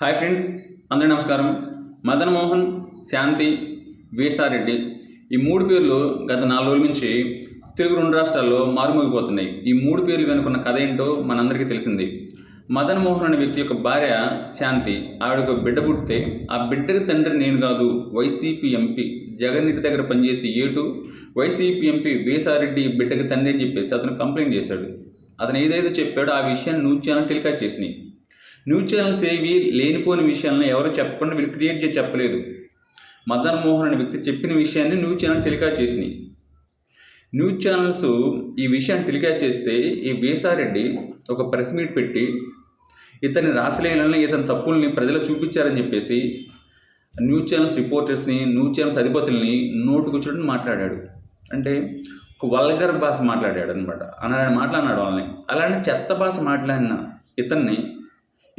Hi friends అందరి నమస్కారం. మదన్ మోహన్ శాంతి వీసారెడ్డి ఈ మూడు పేర్లు గత నాలుగు రోజుల నుంచి తెలుగు రెండు రాష్ట్రాల్లో మారుమోగిపోతున్నాయి. ఈ మూడు పేర్లు వెనుకున్న కథ ఏంటో మనందరికీ తెలిసింది. మదన్ మోహన్ అనే వ్యక్తి యొక్క భార్య శాంతి ఆవిడకు బిడ్డ పుట్టితే ఆ బిడ్డకి తండ్రి నేను కాదు వైసీపీ ఎంపీ జగన్ ఇంటి దగ్గర పనిచేసి ఏటు వైసీపీ ఎంపీ వీసారెడ్డి ఈ బిడ్డకి తండ్రి అని చెప్పేసి అతను కంప్లైంట్ చేశాడు. అతను ఏదైతే చెప్పాడో ఆ విషయాన్ని న్యూస్ టెలికాస్ట్ చేసినాయి. న్యూస్ ఛానల్స్ ఏవి లేనిపోని విషయాలను ఎవరో చెప్పకుండా వీళ్ళు క్రియేట్ చేసి చెప్పలేదు. మదన్ మోహన్ అనే వ్యక్తి చెప్పిన విషయాన్ని న్యూస్ ఛానల్ టెలికాస్ట్ చేసినాయి న్యూస్ ఛానల్స్ ఈ విషయాన్ని టెలికాస్ట్ చేస్తే ఈ వీసారెడ్డి ఒక ప్రెస్ మీట్ పెట్టి ఇతని రాసలేనని ఇతని తప్పుల్ని ప్రజలు చూపించారని చెప్పేసి న్యూస్ ఛానల్స్ రిపోర్టర్స్ని న్యూస్ ఛానల్స్ అధిపతుల్ని నోటు కూర్చొని మాట్లాడాడు. అంటే ఒక వల్గర్ భాష మాట్లాడాడు అనమాట అలాంటి మాట్లాడినాడు వాళ్ళని. అలాంటి చెత్త భాష మాట్లాడిన ఇతన్ని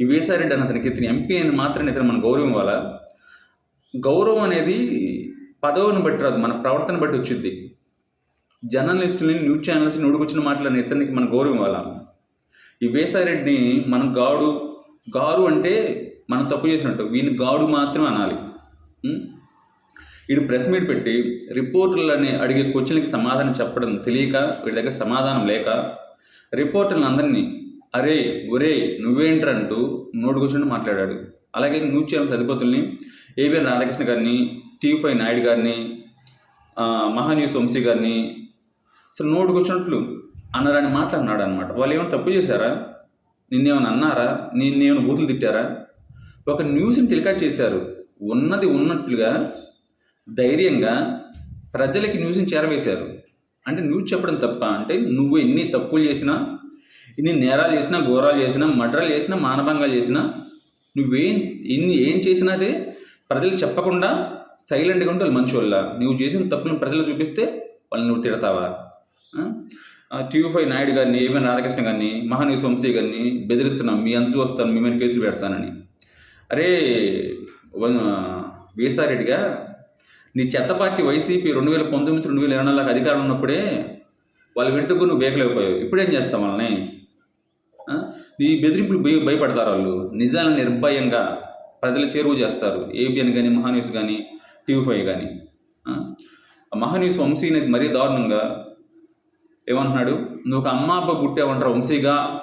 ఈ వేసారెడ్డి అని అతనికి ఇతని ఎంపీ అయింది మాత్రమే ఇతను మన గౌరవం ఇవ్వాలా? గౌరవం అనేది పదవిని బట్టి రాదు మన ప్రవర్తన బట్టి వచ్చింది. జర్నలిస్టులని న్యూస్ ఛానల్స్ని ఉడుకొచ్చిన మాట్లాడిన ఇతనికి మన గౌరవం ఇవ్వాలా? ఈ వేసారెడ్డిని మనం గాడు గారు అంటే మనం తప్పు చేసినట్టు వీని గాడు మాత్రమే అనాలి. వీడు ప్రెస్ మీట్ పెట్టి రిపోర్టర్లని అడిగే క్వశ్చన్లకి సమాధానం చెప్పడం తెలియక వీడి దగ్గర సమాధానం లేక రిపోర్టర్లందరినీ అరే ఒరే నువ్వేంట్రంటూ నోటు కూర్చొని మాట్లాడాడు. అలాగే న్యూస్ ఛానల్స్ అధిపతుల్ని ఏవిఆర్ రాధాకృష్ణ గారిని టీవీ ఫైవ్ నాయుడు గారిని ఆ, మహాన్యూస్ వంశీ గారిని అసలు నోటు కూర్చున్నట్లు అన్నారని మాట్లాడినాడు అనమాట వాళ్ళు ఏమైనా తప్పు చేశారా? నిన్నేమైనా అన్నారా? నిన్నేమైనా బూతులు తిట్టారా? ఒక న్యూస్ని టెలికాస్ట్ చేశారు. ఉన్నది ఉన్నట్లుగా ధైర్యంగా ప్రజలకి న్యూస్ని చేరవేశారు. అంటే న్యూస్ చెప్పడం తప్ప అంటే నువ్వు ఎన్ని తప్పులు చేసినా ఇన్ని నేరాలు చేసినా ఘోరాలు చేసినా మర్డర్లు చేసినా మానభంగాలు చేసినా నువ్వేం ఇన్ని ఏం చేసినా అదే ప్రజలు చెప్పకుండా సైలెంట్గా ఉంటే వాళ్ళు మంచి నువ్వు చేసిన తప్పులను ప్రజలు చూపిస్తే వాళ్ళని నువ్వు తిడతావా? ట్యూఫై నాయుడు గారిని ఏమైనా రాధాకృష్ణ గారిని మహానీ వంశీ గారిని బెదిరిస్తున్నాం మీ అంత చూస్తాను మీ మీద కేసులు పెడతానని. అరే వ- వీసారెడ్డిగా నీ చెత్త పార్టీ వైసీపీ రెండు వేల పంతొమ్మిది రెండు వేల ఇరవై నాలుగు అధికారం ఉన్నప్పుడే వాళ్ళు వెంటకు నువ్వు వేగలేకపోయావు ఇప్పుడేం చేస్తావు వాళ్ళని? ఈ బెదిరింపులు భయ భయపడతారు వాళ్ళు. నిజాలను నిర్భయంగా ప్రజలు చేరువ చేస్తారు. ఏబిఎన్ కానీ మహాన్యూస్ కానీ టీవీ ఫైవ్ కానీ ఆ? మహాన్యూస్ వంశీ అనేది మరీ దారుణంగా ఏమంటున్నాడు? నువ్వు ఒక అమ్మ అబ్బ పుట్టావంటారు వంశీగా?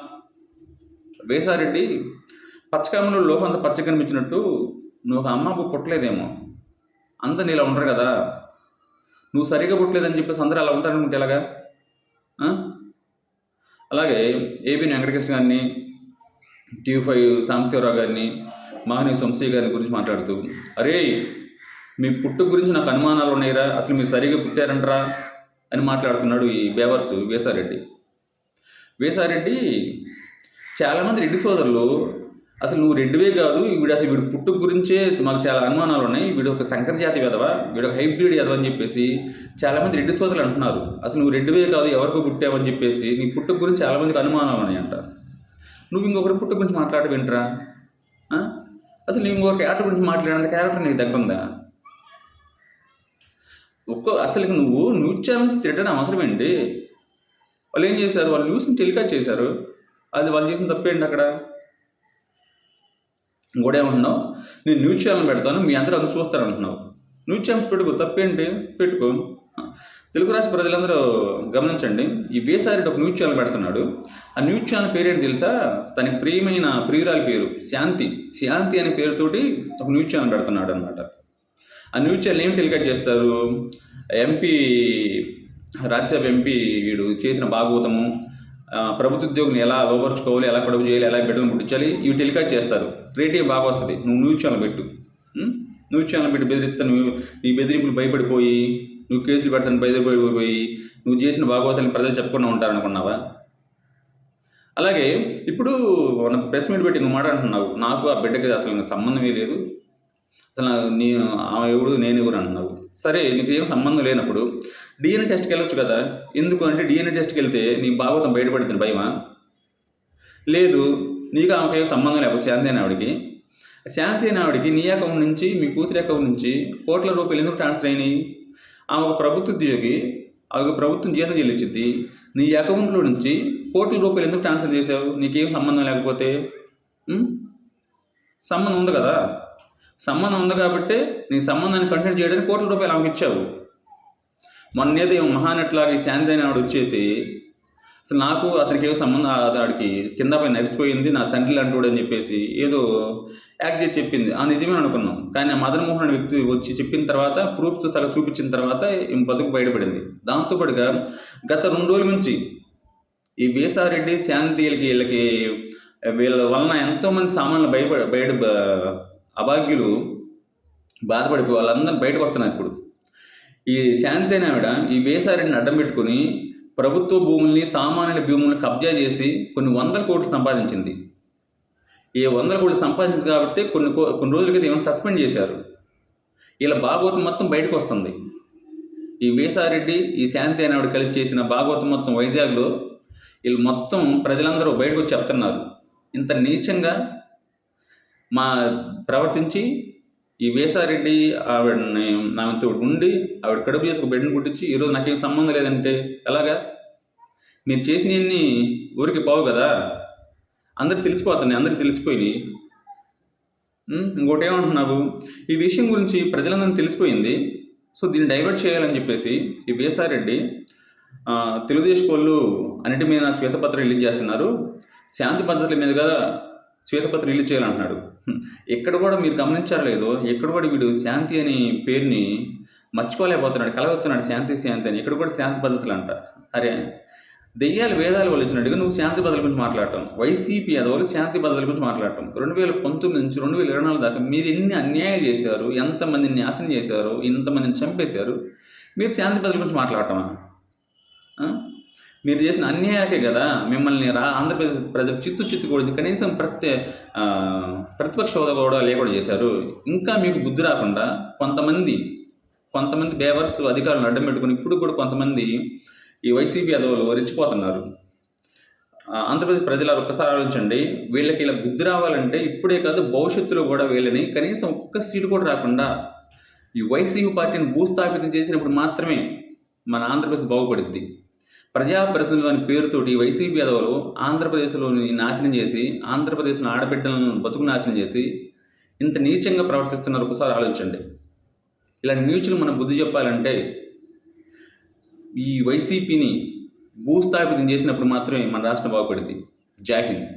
వేసారెడ్డి పచ్చకామంలో లోపం అంత పచ్చ కనిపించినట్టు నువ్వు ఒక అమ్మ అబ్బ పుట్టలేదేమో. అంత నీలా ఉండరు కదా. నువ్వు సరిగా పుట్టలేదని చెప్పేసి అందరూ అలా ఉంటారనుకుంటే ఎలాగా? అలాగే ఏబి వెంకటకృష్ణ గారిని టీవీ ఫైవ్ సాంబశివరావు గారిని మహానీస్ వంశీ గారిని గురించి మాట్లాడుతూ అరే మీ పుట్టు గురించి నాకు అనుమానాలు ఉన్నాయిరా అసలు మీరు సరిగా పుట్టారంటరా? అని మాట్లాడుతున్నాడు ఈ బేవర్స్ వేసారెడ్డి. వేసారెడ్డి చాలామంది రెడ్డి సోదరులు అసలు నువ్వు రెండువే కాదు వీడు అసలు వీడు పుట్టు గురించే మాకు చాలా అనుమానాలు ఉన్నాయి. వీడు ఒక శంకర జాతి వెధవ? వీడు ఒక హైబ్రిడ్ ఎదవ అని చెప్పేసి చాలామంది రెడ్డి సోదరులు అంటున్నారు. అసలు నువ్వు రెండువే కాదు ఎవరికో పుట్టావని చెప్పేసి నీ పుట్టు గురించి చాలామందికి అనుమానాలు ఉన్నాయంట. నువ్వు ఇంకొకరి పుట్టు గురించి మాట్లాడ వింటరా. అసలు నువ్వు ఇంకొక క్యారెక్టర్ గురించి మాట్లాడేంత క్యారెక్టర్ నీకు దగ్గర ఉందా? ఒక్కో అసలు నువ్వు న్యూస్ ఛానల్స్ తిట్టడం అవసరం ఏంటి వాళ్ళు ఏం చేశారు? వాళ్ళు న్యూస్ని టెలికాస్ట్ చేశారు. అది వాళ్ళు చేసిన తప్పేంటి అక్కడ? ఇంకోటి ఏమంటున్నావు? నేను న్యూస్ ఛానల్ పెడతాను మీ అందరూ అందరూ చూస్తారంటున్నావు. న్యూస్ ఛానల్స్ పెట్టుకో తప్పేంటి? పెట్టుకో. తెలుగు రాష్ట్ర ప్రజలందరూ గమనించండి ఈ వేసారెడ్డి ఒక న్యూస్ ఛానల్ పెడుతున్నాడు. ఆ న్యూస్ ఛానల్ పేరేంటి తెలుసా? తన ప్రియమైన ప్రియురాలి పేరు శాంతి. శాంతి అనే పేరుతోటి ఒక న్యూస్ ఛానల్ పెడుతున్నాడు అనమాట ఆ న్యూస్ ఛానల్ ఏం టెలికాస్ట్ చేస్తారు? ఎంపీ రాజ్యసభ ఎంపీ వీడు చేసిన భాగవతము ప్రభుత్వ ఉద్యోగుని ఎలా లోపరుచుకోవాలి ఎలా పొడవు చేయాలి ఎలా బిడ్డలు పుట్టించాలి ఇవి టెలికాస్ట్ చేస్తారు. రేటింగ్ బాగా వస్తుంది. నువ్వు న్యూస్ ఛానల్ పెట్టు. న్యూస్ ఛానల్ పెట్టి బెదిరిస్తే నువ్వు నీ బెదిరింపులు భయపడిపోయి నువ్వు కేసులు పెడతాను భయపడిపోయి నువ్వు చేసిన భాగవతాన్ని ప్రజలు చెప్పకుండా ఉంటారనుకున్నావా? అలాగే ఇప్పుడు మన ప్రెస్ మీట్ పెట్టి నువ్వు మాట అంటున్నావు. నాకు ఆ బిడ్డకి అసలు సంబంధమే లేదు. అసలు నేను ఆమె ఎవడు నేను ఎవరు అంటున్నావు. సరే నీకు ఏం సంబంధం లేనప్పుడు డిఎన్ఏ టెస్ట్కి వెళ్ళొచ్చు కదా. ఎందుకు అంటే డిఎన్ఏ టెస్ట్కి వెళ్తే నీ భాగవతం బయటపడుతుంది భయమా? లేదు నీకు ఆమెకు ఏం సంబంధం లేకపోతే శాంతి అయిన ఆవిడకి. శాంతి అయిన ఆవిడకి నీ అకౌంట్ నుంచి మీ కూతురి అకౌంట్ నుంచి కోట్ల రూపాయలు ఎందుకు ట్రాన్స్ఫర్ అయినాయి? ఆమె ఒక ప్రభుత్వ ఉద్యోగి ఆమె ప్రభుత్వం జీతం చెల్లించింది నీ అకౌంట్లో నుంచి కోట్ల రూపాయలు ఎందుకు ట్రాన్స్ఫర్ చేసావు? నీకేం సంబంధం లేకపోతే? సంబంధం ఉంది కదా. సంబంధం ఉంది కాబట్టి నీ సంబంధాన్ని కంటిన్యూ చేయడానికి కోట్ల రూపాయలు ఆమెకి ఇచ్చావు. మొన్నేదో మహానట్లాగా ఈ శాంతి అయిన ఆవిడ వచ్చేసి అసలు నాకు అతనికి ఏదో సంబంధం ఆడికి కింద పైన నడిచిపోయింది నా తండ్రి లాంటి అని చెప్పేసి ఏదో యాక్ట్ చేసి చెప్పింది. ఆ నిజమే అనుకున్నాం. కానీ ఆ మదన్ మోహన్ అనే వ్యక్తి వచ్చి చెప్పిన తర్వాత ప్రూఫ్తో సగం చూపించిన తర్వాత ఈ బతుకు బయటపడింది. దాంతోపాటుగా గత రెండు రోజుల నుంచి ఈ వీసారెడ్డి శాంతి వీళ్ళకి వీళ్ళకి వీళ్ళ వలన ఎంతోమంది సామాన్లు బయట బయట అభాగ్యులు బాధపడిపోయి వాళ్ళందరూ బయటకు వస్తున్నారు ఇప్పుడు. ఈ శాంతి ఆవిడ ఈ వేసారెడ్డిని అడ్డం పెట్టుకుని ప్రభుత్వ భూముల్ని సామాన్యుల భూముల్ని కబ్జా చేసి కొన్ని వందల కోట్లు సంపాదించింది. ఈ వందల కోట్లు సంపాదించింది కాబట్టి కొన్ని కో- కొన్ని రోజుల క్రితం ఏమైనా సస్పెండ్ చేశారు. ఇలా భాగవతం మొత్తం బయటకు వస్తుంది. ఈ వేసారెడ్డి ఈ శాంతి ఆవిడ కలిసి చేసిన భాగవతం మొత్తం వైజాగ్లో వీళ్ళు మొత్తం ప్రజలందరూ బయటకు వచ్చి చెప్తున్నారు. ఇంత నీచంగా మా ప్రవర్తించి ఈ వేసారెడ్డి ఆవిడని నాతో ఉండి ఆవిడ కడుపు చేసుకు బిడ్డను పుట్టించి ఈరోజు నాకేం సంబంధం లేదంటే ఎలాగా? మీరు చేసినవన్నీ ఊరికి పోవు కదా? అందరికి తెలిసిపోతున్నాయి అందరికి తెలిసిపోయినాయి. ఇంకోటి ఏమంటున్నావు? ఈ విషయం గురించి ప్రజలందరికీ తెలిసిపోయింది. సో దీన్ని డైవర్ట్ చేయాలని చెప్పేసి ఈ వేసారెడ్డి తెలుగుదేశం వాళ్ళు అన్నిటి మీద శ్వేతపత్రం రిలీజ్ చేస్తున్నారు. శాంతి పద్ధతుల మీదుగా శ్వేతపత్రం రిలీజ్ చేయాలంటున్నాడు. ఎక్కడ కూడా మీరు గమనించలేదు లేదో ఎక్కడ కూడా వీడు శాంతి అనే పేరుని మర్చిపోలేకపోతున్నాడు కలగొస్తున్నాడు శాంతి శాంతి అని. ఇక్కడ కూడా శాంతి పద్ధతులు అంట అరే దెయ్యాలు వేదాలు వలిచినట్టుగా నువ్వు శాంతి పద్ధతుల గురించి మాట్లాడటం. వైసీపీ అదవాళ్ళు శాంతి పద్ధతుల గురించి మాట్లాడటం. రెండు వేల పంతొమ్మిది నుంచి రెండు వేల ఇరవై నాలుగు దాకా మీరు ఎన్ని అన్యాయాలు చేశారు ఎంతమందిని నాశనం చేశారు ఇంతమందిని చంపేశారు మీరు శాంతి పద్ధతుల గురించి మాట్లాడటమా? మీరు చేసిన అన్యాయకే కదా మిమ్మల్ని రా ఆంధ్రప్రదేశ్ ప్రజలు చిత్తు చిత్తు కూడా కనీసం ప్రతి ప్రతిపక్ష హోదా కూడా లేకుండా చేశారు. ఇంకా మీకు బుద్ధి రాకుండా కొంతమంది కొంతమంది బేవర్స్ అధికారులను అడ్డం పెట్టుకుని ఇప్పుడు కూడా కొంతమంది ఈ వైసీపీ అదవులు రెచ్చిపోతున్నారు. ఆంధ్రప్రదేశ్ ప్రజలు ఒక్కసారి ఆలోచించండి. వీళ్ళకి ఇలా బుద్ధి రావాలంటే ఇప్పుడే కాదు భవిష్యత్తులో కూడా వీళ్ళని కనీసం ఒక్క సీటు కూడా రాకుండా ఈ వైసీపీ పార్టీని భూస్థాపితం చేసినప్పుడు మాత్రమే మన ఆంధ్రప్రదేశ్ బాగుపడుద్ది. ప్రజాప్రతినిధులు అనే పేరుతోటి వైసీపీ యాదవులు ఆంధ్రప్రదేశ్లోని నాశనం చేసి ఆంధ్రప్రదేశ్లో ఆడబిడ్డలను బతుకు నాశనం చేసి ఇంత నీచంగా ప్రవర్తిస్తున్నారు ఒకసారి ఆలోచించండి. ఇలాంటి నీచులు మనం బుద్ధి చెప్పాలంటే ఈ వైసీపీని భూస్థాపితం చేసినప్పుడు మాత్రమే మన రాష్ట్రం బాగుపడింది. జాహింద్